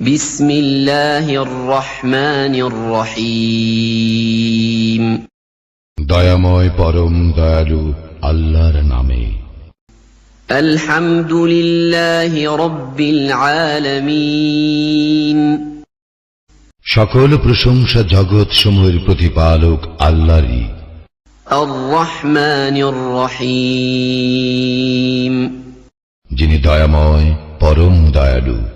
بسم الله الرحمن الرحيم দয়াময় পরম দয়ালু আল্লাহর নামে الحمد لله رب العالمين সকল প্রশংসা জগৎ সমূহের প্রতিপালক আল্লাহরই الرحمن الرحيم যিনি দয়াময় পরম দয়ালু مالك يوم الدين